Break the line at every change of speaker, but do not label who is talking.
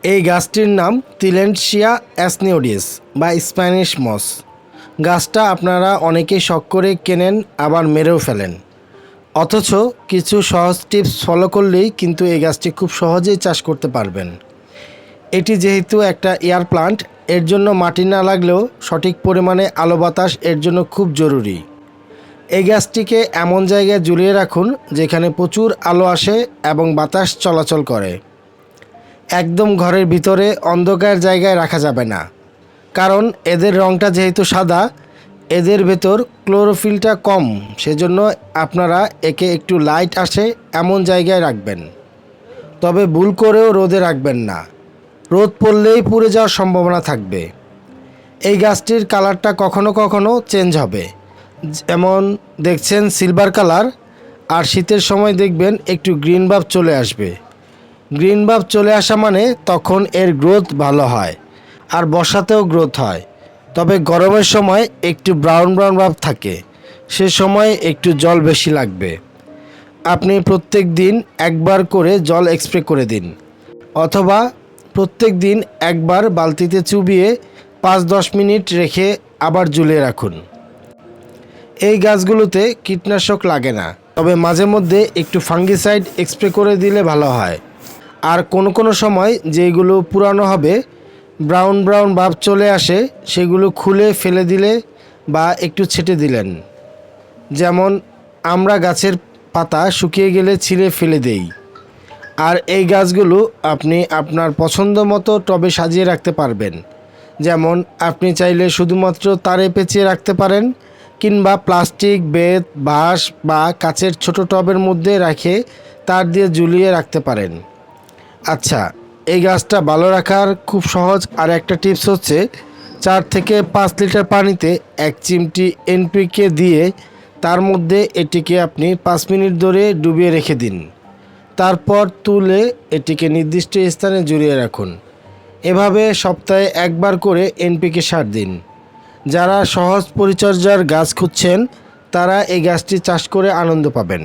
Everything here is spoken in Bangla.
এই গাছটির নাম তিলেন্সিয়া অ্যাসনিওডিস বা স্প্যানিশ মস। গাছটা আপনারা অনেকেই শখ করে কেনেন, আবার মেরেও ফেলেন। অথচ কিছু সহজ টিপস ফলো করলেই কিন্তু এই গাছটি খুব সহজেই চাষ করতে পারবেন। এটি যেহেতু একটা এয়ার প্লান্ট, এর জন্য মাটি না লাগলেও সঠিক পরিমাণে আলো বাতাস এর জন্য খুব জরুরি। এই গাছটিকে এমন জায়গায় ঝুলিয়ে রাখুন যেখানে প্রচুর আলো আসে এবং বাতাস চলাচল করে। একদম ঘরের ভিতরে অন্ধকার জায়গায় রাখা যাবে না। কারণ এদের রঙটা যেহেতু সাদা, এদের ভেতর ক্লোরোফিলটা কম, সেজন্য আপনারা একে একটু লাইট আসে এমন জায়গায় রাখবেন। তবে ভুল করেও রোদে রাখবেন না। রোদ পড়লেই পুড়ে যাওয়ার সম্ভাবনা থাকবে। এই গাছটির কালারটা কখনো কখনো চেঞ্জ হবে। যেমন দেখছেন সিলভার কালার, আর শীতের সময় দেখবেন একটু গ্রিন ভাব চলে আসবে। গ্রিন ভাব চলে আসা মানে তখন এর গ্রোথ ভালো হয় আর বর্ষাতেও গ্রোথ হয়। তবে গরমের সময় একটু ব্রাউন ব্রাউন ভাব থাকে, সে সময় একটু জল বেশি লাগবে। আপনি প্রত্যেক দিন একবার করে জল স্প্রে করে দিন, অথবা প্রত্যেক দিন একবার বালতিতে চুবিয়ে পাঁচ দশ মিনিট রেখে আবার ঝুলিয়ে রাখুন। এই গাছগুলোতে কীটনাশক লাগে না, তবে মাঝে মধ্যে একটু ফাঙ্গিসাইড স্প্রে করে দিলে ভালো হয়। আর কোনো কোনো সময় যেগুলো পুরানো হবে, ব্রাউন ব্রাউন ভাব চলে আসে, সেগুলো খুলে ফেলে দিলে বা একটু ছেটে দিলেন। যেমন, আমরা গাছের পাতা শুকিয়ে গেলে ছিঁড়ে ফেলে দেই। আর এই গাছগুলো আপনি আপনার পছন্দ মতো টবে সাজিয়ে রাখতে পারবেন। যেমন, আপনি চাইলে শুধুমাত্র তারে পেঁচিয়ে রাখতে পারেন কিংবা প্লাস্টিক, বেত, বাঁশ বা কাচের ছোট টবের মধ্যে রেখে তার দিয়ে ঝুলিয়ে রাখতে পারেন। আচ্ছা এই গাছটা ভালো রাখার খুব সহজ আর একটা টিপস হচ্ছে, চার থেকে পাঁচ লিটার পানিতে এক চিমটি এনপিকে দিয়ে তার মধ্যে এটিকে আপনি পাঁচ মিনিট ধরে ডুবিয়ে রেখে দিন। তারপর তুলে এটিকে নির্দিষ্ট স্থানে জুড়িয়ে রাখুন। এভাবে সপ্তাহে একবার করে এনপিকে সার দিন। যারা সহজ পরিচর্যার গাছ খুঁজছেন, তারা এই গাছটি চাষ করে আনন্দ পাবেন।